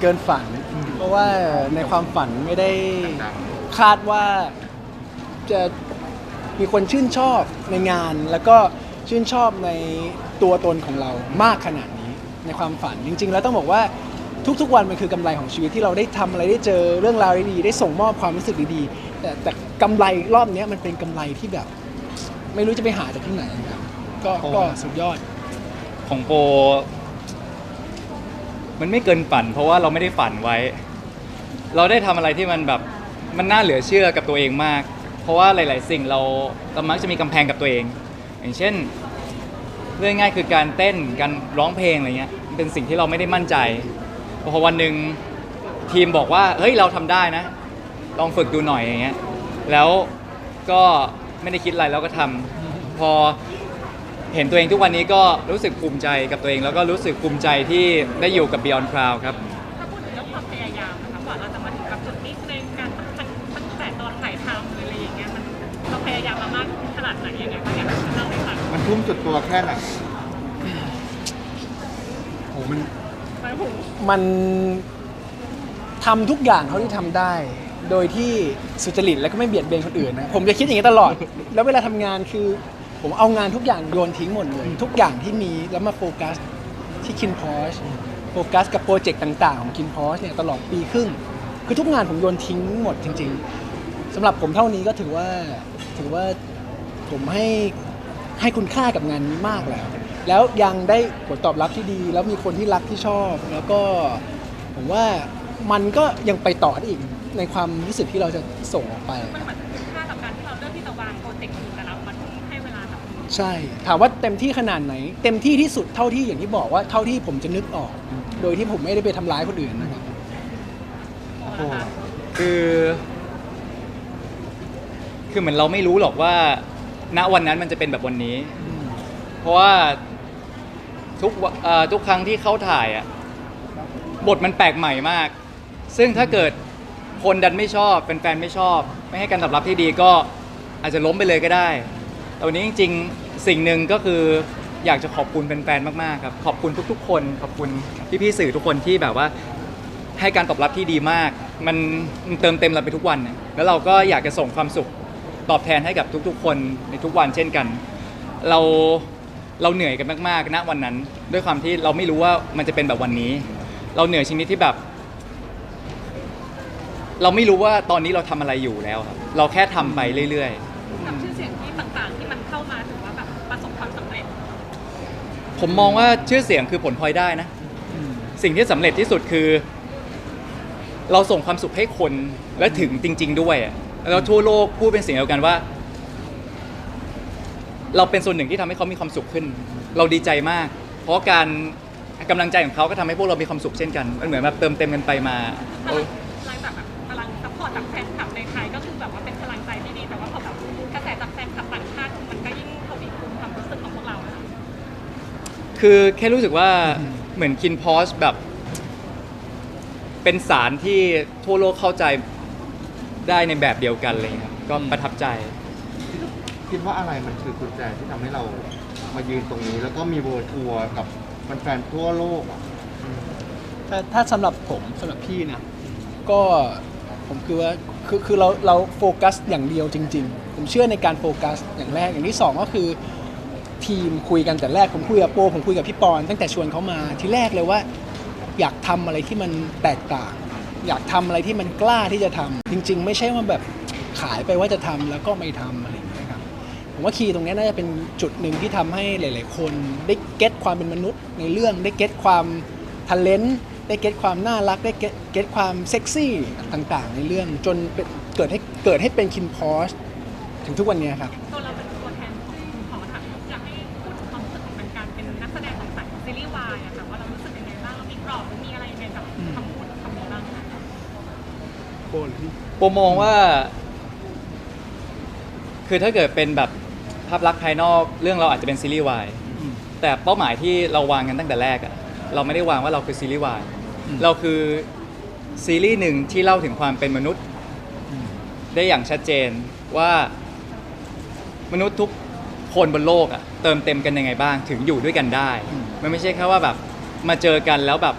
เกินฝัน เพราะว่าในความฝันไม่ได้คาดว่าจะมีคนชื่นชอบในงาน แล้วก็ชื่นชอบในตัวตนของเรามากขนาดนี้ในความฝันจริง ๆ แล้วต้องบอกว่าทุกๆ วันมันคือกำไรของชีวิตที่เราได้ทำอะไรได้เจอเรื่องราวดีๆได้ส่งมอบความรู้สึกดีๆแต่แต่กำไรรอบเนี้ยมันเป็นกำไรที่แบบ ไม่รู้จะไปหาจากที่ไหนครับก็ก็สุดยอดของโป มันไม่เกินฝัน เพราะว่าเราไม่ได้ฝันไว้ เราได้ทำอะไรที่มันแบบมันน่าเหลือเชื่อกับตัวเองมาก เพราะว่าหลาย ๆ สิ่งเราเรามักจะมีกำแพงกับตัวเอง อย่างเช่นเรื่องง่ายคือการเต้นการร้องเพลงอะไรเงี้ยมันเป็นสิ่งที่เราไม่ได้มั่นใจพอวันหนึ่งทีมบอกว่าเฮ้ยเราทำได้นะ ลองฝึกดูหน่อยอย่างเงี้ยแล้วก็ไม่ได้คิดอะไรแล้วก็ทำพอ เห็นตัวเองทุกวันนี้ก็รู้สึกภูมิใจกับตัวเอง แล้วก็รู้สึกภูมิใจที่ได้อยู่กับ Beyond Cloud ครับ ถ้าพูดถึงเรื่องความพยายามนะคะกว่าเราจะมาถึงกับจุดนี้ในการตั้งตั้งแต่ตอนถ่ายทำหรืออะไรอย่างเงี้ยมันเราพยายามมามากขนาดไหนยังไงบ้างอยากจะเล่าให้ฟังมันทุ่มสุดตัวแค่ไหนโหมันไปหูมันทำทุกอย่างเท่าที่ทำได้ โดยที่สุจริตและก็ไม่เบียดเบียนคนอื่นนะผมจะคิดอย่างนี้ตลอด แล้วเวลาทำงานคือ ผมเอางานทุกอย่างโยนทิ้งหมดเลย ทุกอย่างที่มีแล้วมาโฟกัสที่คินพอชโฟกัสกับโปรเจกต์ต่างๆ ของคินพอชเนี่ยตลอดปีครึ่ง คือทุกงานผมโยนทิ้งหมดจริง ๆสำหรับผมเท่านี้ก็ถือว่าถือว่าผมให้ให้คุณค่ากับงานนี้มากแล้ว แล้วยังได้ผลตอบรับที่ดี แล้วมีคนที่รักที่ชอบ แล้วก็ผมว่ามันก็ยังไปต่อได้อีกในความรู้สึกที่เราจะส่งออกไป มันเหมือน ใช่ ถามว่าเต็มที่ขนาดไหน เต็มที่ที่สุดเท่าที่อย่างที่บอกว่าเท่าที่ผมจะนึกออก โดยที่ผมไม่ได้ไปทำร้ายคนอื่นนะครับ โอ้นะคะคือ คือเหมือนเราไม่รู้หรอกว่า ณวันนั้นมันจะเป็นแบบวันนี้ เพราะว่าทุกวะเอ่อทุกครั้งที่เข้าถ่ายอะบทมันแปลกใหม่มาก ซึ่งถ้าเกิดคนดันไม่ชอบเป็นแฟนๆไม่ชอบ ไม่ให้การตอบรับที่ดีก็อาจจะล้มไปเลยก็ได้ แต่วันนี้จริงๆ สิ่งหนึ่งก็คืออยากจะขอบคุณแฟนๆ มากๆ ครับ ขอบคุณทุกๆ คน ขอบคุณพี่ๆ สื่อทุกคนที่แบบว่าให้การตอบรับที่ดีมาก มันมันเติมเต็มเราไปทุกวันนะแล้วเราก็อยากจะส่งความสุขตอบแทนให้กับทุกๆ คนในทุกวันเช่นกัน เราเราเหนื่อยกันมากๆ ณ วันนั้น ด้วยความที่เราไม่รู้ว่ามันจะเป็นแบบวันนี้ เราเหนื่อยชนิดที่แบบ เราไม่รู้ว่าตอนนี้เราทำอะไรอยู่แล้วครับ เราแค่ทำไปเรื่อยกั ผมมองว่าชื่อเสียงคือผลพลอยได้นะ สิ่งที่สำเร็จที่สุดคือ เราส่งความสุขให้คนและถึงจริง ๆ ด้วยอะแล้วทั่วโลกพูดเป็นเสียงเดียวกันว่า เราเป็นส่วนหนึ่งที่ทำให้เขามีความสุขขึ้น เราดีใจมาก เพราะการกำลังใจของเขาก็ทำให้พวกเรามีความสุขเช่นกันมันเหมือนแบบเติมเต็มกันไปมาพลังพลังจากแบบพลังซัพพอร์ตจากแฟนคลับในไทยก็คือแบบว่าเป็น คือแค่รู้สึกว่าเหมือนคินพอสแบบ เป็นสารที่ทั่วโลกเข้าใจได้ในแบบเดียวกันเลยครับก็ประทับใจ คิดว่าอะไรมันคือกุญแจที่ทำให้เรามายืนตรงนี้ แล้วก็มีเวิร์ทัวร์กับแฟนๆทั่วโลกอะถ้าถ้าสำหรับผมสำหรับพี่นะ ก็ผมคือว่าคือคือเราเราโฟกัสอย่างเดียวจริง ๆ ผมเชื่อในการโฟกัสอย่างแรกอย่างที่สองก็คือ ทีมคุยกันแต่แรกผมคุยกับโปผมคุยกับพี่ปอนตั้งแต่ชวนเขามาทีแรกเลยว่า อยากทำอะไรที่มันแตกต่าง อยากทำอะไรที่มันกล้าที่จะทำจริง ๆ ไม่ใช่ว่าแบบขายไปว่าจะทำแล้วก็ไม่ทำอะไรอย่างเงี้ยครับผมว่าคีย์ตรงนี้น่าจะเป็นจุดหนึ่งที่ทำให้หลาย ๆ คนได้เก็ตความเป็นมนุษย์ในเรื่องได้เก็ตความทันเลนได้เก็ตความน่ารักได้เก็ตเก็ตความเซ็กซี่ต่างๆ ในเรื่องจนเป็นเกิดให้เกิดให้เป็นคินพอสถึงทุกวันนี้ครับ โปนพี่โปมองว่า คือถ้าเกิดเป็นแบบภาพลักษณ์ภายนอกเรื่องเราอาจจะเป็นซีรีส์วายแต่เป้าหมายที่เราวางกันตั้งแต่แรกอะเราไม่ได้วางว่าเราคือซีรีส์วายเราคือซีรีส์หนึ่งที่เล่าถึงความเป็นมนุษย์ได้อย่างชัดเจนว่ามนุษย์ทุกคนบนโลกอะเติมเต็มกันยังไงบ้างถึงอยู่ด้วยกันได้มันไม่ใช่แค่ว่าแบบมาเจอกันแล้วแบบ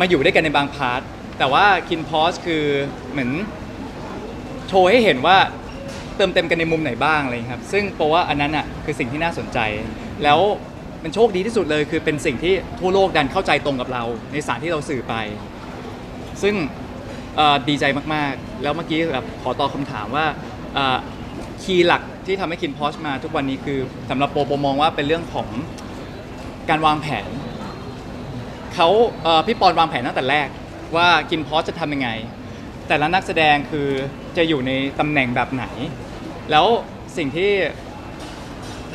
มาอยู่ด้วยกันในบางพาร์ท แต่ว่าคินพอสคือเหมือนโชว์ให้เห็นว่าเติมเต็มกันในมุมไหนบ้างอะไรอย่างเลยครับ ซึ่งโปรว่าอันนั้นอะคือสิ่งที่น่าสนใจ แล้วมันโชคดีที่สุดเลยคือเป็นสิ่งที่ทั่วโลกดันเข้าใจตรงกับเรา ในสารที่เราสื่อไป ซึ่งเอ่อดีใจมากๆ แล้วเมื่อกี้แบบขอตอบคำถามว่าคีย์หลักที่ทำให้คินพอชมาทุกวันนี้คือสำหรับโปโปมองว่าเป็นเรื่องของการวางแผนเขาเอ่อพี่ปอนวางแผนตั้งแต่แรก ว่ากินพอสจะทำยังไง แต่ละนักแสดงคือจะอยู่ในตำแหน่งแบบไหน แล้วสิ่งที่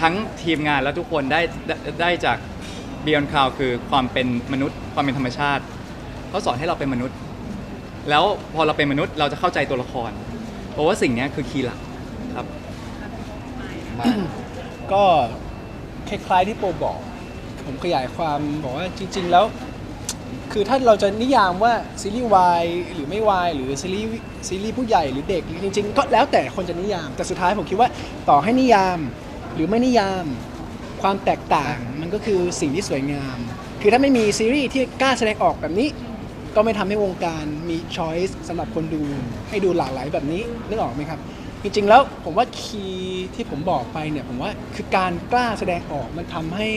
ทั้งทีมงานและทุกคนได้ได้ได้จาก Beyond Call คือความเป็นมนุษย์ ความเป็นธรรมชาติ เขาสอนให้เราเป็นมนุษย์ แล้วพอเราเป็นมนุษย์เราจะเข้าใจตัวละคร เพราะว่าสิ่งเนี้ยคือคีย์หลักครับ ก็คล้ายๆที่โปบอก ผมขยายความบอกว่าจริง ๆ แล้ว คือถ้าเราจะนิยามว่าซีรีส์วายหรือไม่วายหรือซีรีส์ซีรีส์ผู้ใหญ่หรือเด็กจริง ๆ ก็แล้วแต่คนจะนิยาม แต่สุดท้ายผมคิดว่าต่อให้นิยามหรือไม่นิยาม ความแตกต่างมันก็คือสิ่งที่สวยงาม คือถ้าไม่มีซีรีส์ที่กล้าแสดงออกแบบนี้ ก็ไม่ทำให้วงการมีช้อยส์สำหรับคนดูให้ดูหลากหลายแบบนี้นึกออกไหมครับจริงๆแล้วผมว่าคีย์ที่ผมบอกไปเนี่ยผมว่าคือการกล้าแสดงออกมันทำให้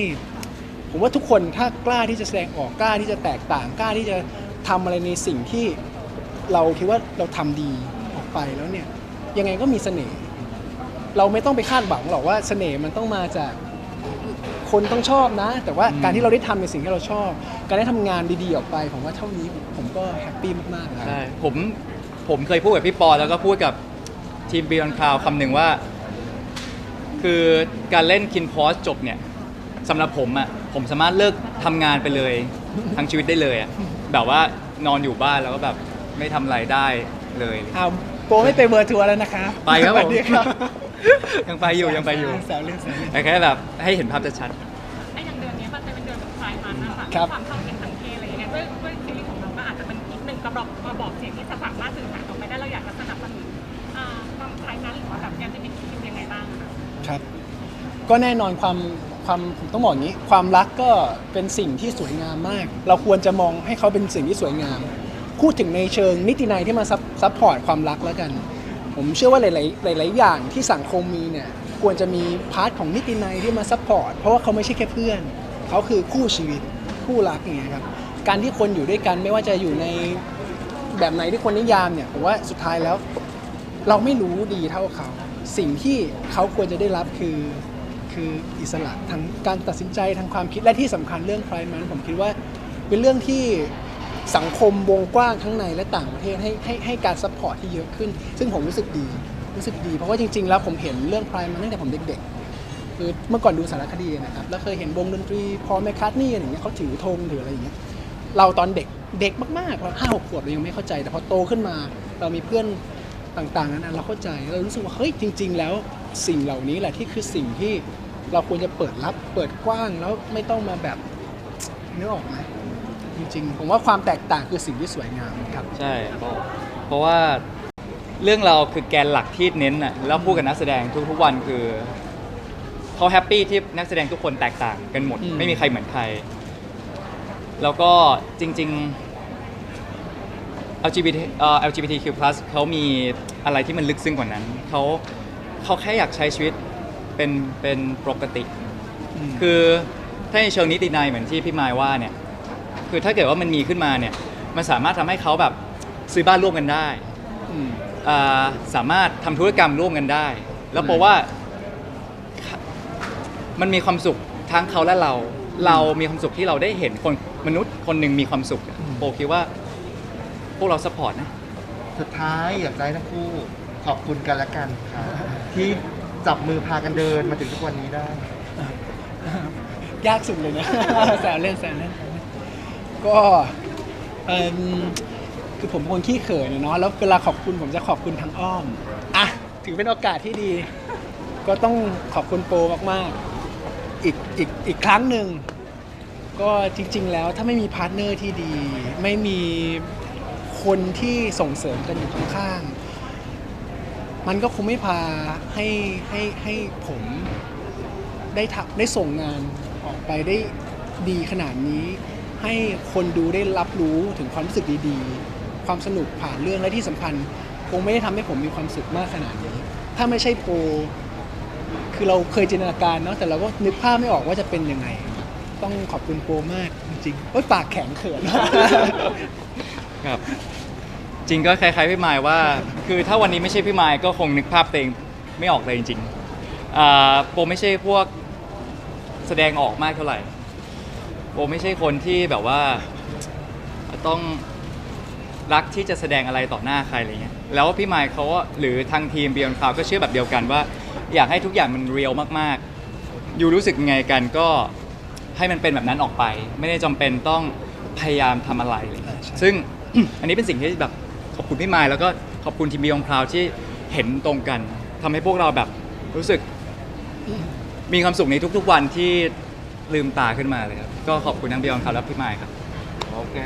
ผมว่าทุกคนถ้ากล้าที่จะแสดงออกกล้าที่จะแตกต่างกล้าที่จะทำอะไรในสิ่งที่เราคิดว่าเราทำดีออกไปแล้วเนี่ยยังไงก็มีเสน่ห์เราไม่ต้องไปคาดหวังหรอกว่าเสน่ห์มันต้องมาจากคนต้องชอบนะ แต่ว่าการที่เราได้ทำในสิ่งที่เราชอบ การได้ทำงานดีๆออกไปผมว่าเท่านี้ผมก็แฮปปี้มากๆแล้วใช่ผมผมเคยพูดกับพี่ปอแล้วก็พูดกับทีม Beyond Cloud คำหนึ่งว่า คือการเล่นคินพอสจบเนี่ยสำหรับผมอะ่ะ ผมสามารถเลิกทำงานไปเลยทั้งชีวิตได้เลยอะ่ะแบบว่านอนอยู่บ้านแล้วก็แบบไม่ทำอะไรได้เลย อ้าวโปรไม่ไปเบอร์ทัวร์แล้วนะคะไปครับผมสวัสดีครับยังไปอยู่ยังไปอยู่แซวเล่นแซวเล่น แต่แค่แบบให้เห็นภาพชัดไอ้อย่างเดือนนี้มันจะเป็นเดือนแบบคลายมันนะคะครับ ความเข้าถึงทางเพศอะไรอย่างเงี้ยด้วยด้วยซีรีส์ของเราก็อาจจะเป็นอีกหนึ่งกระบอกกระบอกเสียงที่จะสามารถสื่อสารออกไปได้เราอยากจะสนับสนุนอ่าความคลายนั้นหรือว่าแบบยังจะมีคิดยังไงบ้างอะคะ ครับ ก็แน่นอนความ ความผมต้องบอกอย่างนี้ ความรักก็เป็นสิ่งที่สวยงามมาก เราควรจะมองให้เขาเป็นสิ่งที่สวยงาม พูดถึงในเชิงนิตินัยที่มาซับซัพพอร์ตความรักแล้วกัน ผมเชื่อว่าหลาย ๆ หลาย ๆ อย่างที่สังคมมีเนี่ยควรจะมีพาร์ทของนิตินัยที่มาซัพพอร์ตเพราะว่าเขาไม่ใช่แค่เพื่อน เขาคือคู่ชีวิตคู่รักอย่างเงี้ยครับการที่คนอยู่ด้วยกันไม่ว่าจะอยู่ในแบบไหนที่คนนิยามเนี่ยผมว่าสุดท้ายแล้ว เราไม่รู้ดีเท่าเขา สิ่งที่เขาควรจะได้รับคือ คืออิสระทางการตัดสินใจทางความคิดและที่สำคัญเรื่องไพร์มันผมคิดว่าเป็นเรื่องที่สังคมวงกว้างทั้งในและต่างประเทศให้ให้ให้การซัพพอร์ตที่เยอะขึ้น ซึ่งผมรู้สึกดีรู้สึกดีเพราะว่าจริงๆ แล้วผมเห็นเรื่องไพร์มันตั้งแต่ผมเด็กๆคือเมื่อก่อนดูสารคดีนะครับแล้วเคยเห็นวงดนตรีพอแมคคาร์ทนี่อะไรเงี้ยเขาถือธงถืออะไรอย่างเงี้ยเราตอนเด็กเด็กมากๆเราห้าหกขวบเรายังไม่เข้าใจแต่พอโตขึ้นมา เรามีเพื่อนต่างๆนั้นเราเข้าใจเรารู้สึกว่าเฮ้ยจริง ๆ แล้วสิ่งเหล่านี้แหละที่คือสิ่งที่ เราควรจะเปิดรับเปิดกว้างแล้วไม่ต้องมาแบบนึกออกไหมจริงๆ ผมว่าความแตกต่างคือสิ่งที่สวยงามครับๆใช่เพราะเพราะว่าเรื่องเราคือแกนหลักที่เน้นอะแล้วพูดกับนักแสดงทุกๆวันคือเขาแฮปปี้ที่นักแสดงทุกคนแตกต่างกันหมด อืม ไม่มีใครเหมือนใคร แล้วก็จริง ๆ LGBT เอ่อ LGBTQ+ เขามีอะไรที่มันลึกซึ้งกว่านั้น เขาเขาแค่อยากใช้ชีวิต เป็นเป็นปกติมคือถ้าในเชิงนิตินัยเหมือนที่พี่มายว่าเนี่ยคือถ้าเกิดว่ามันมีขึ้นมาเนี่ยมันสามารถทำให้เขาแบบซื้อบ้านร่วมกันได้มอ่าสามารถทำธุรกรรมร่วมกันได้ แล้วอืมเพราะว่ามันมีความสุขทั้งเขาและเรา เรามีความสุขที่เราได้เห็นคนมนุษย์คนหนึ่งมีความสุขอะโปคิดว่าพวกเราสปอร์ตนะ สุดท้ายอยากได้ทั้งคู่ขอบคุณกันและกันครับที่ จับมือพากันเดินมาถึงทุกวันนี้ได้ ยากสุดเลยนะ แซวเล่นแซวเล่นก็เอิ่มคือผมเป็นคนขี้เขินอะเนาะแล้วเวลาขอบคุณผมจะขอบคุณทางอ้อมอะถือเป็นโอกาสที่ดี ก็ต้องขอบคุณโปรมากๆ อีกอีกอีกครั้งหนึ่ง ก็จริง ๆ แล้วถ้าไม่มีพาร์ทเนอร์ที่ดี ไม่มีคนที่ส่งเสริมกันอยู่ข้างๆ มันก็คงไม่พาให้ให้ให้ผมได้ทำได้ส่งงานออกไปได้ดีขนาดนี้ ให้คนดูได้รับรู้ถึงความรู้สึกดีๆ ความสนุกผ่านเรื่องและที่สำคัญ คงไม่ได้ทำให้ผมมีความสุขมากขนาดนี้ ถ้าไม่ใช่โปรคือเราเคยจินตนาการเนาะแต่เราก็นึกภาพไม่ออกว่าจะเป็นยังไง ต้องขอบคุณโปรมากจริงๆโอ๊ยปากแข็งเขินครับ จริงก็คล้ายๆพี่มายว่า คือถ้าวันนี้ไม่ใช่พี่มายก็คงนึกภาพตัวเองไม่ออกเลยจริงๆอ่าโปไม่ใช่พวกแสดงออกมากเท่าไหร่โปไม่ใช่คนที่แบบว่าต้องรักที่จะแสดงอะไรต่อหน้าใครอะไรเงี้ยแล้วพี่มายเขาก็หรือทางทีม Beyond Cloud ก็เชื่อแบบเดียวกันว่า อยากให้ทุกอย่างมันเรียลมากๆ อยู่รู้สึกไงกันก็ให้มันเป็นแบบนั้นออกไป ไม่ได้จำเป็นต้องพยายามทำอะไรอะไรเลยซึ่ง อันนี้เป็นสิ่งที่แบบ ขอบคุณพี่มายแล้วก็ขอบคุณทีมบีองพราวที่เห็นตรงกันทำให้พวกเราแบบรู้สึกมีความสุขในทุกๆ วันที่ลืมตาขึ้นมาเลยครับ ก็ขอบคุณทั้งบีองคลาวและพี่มายครับ โอเค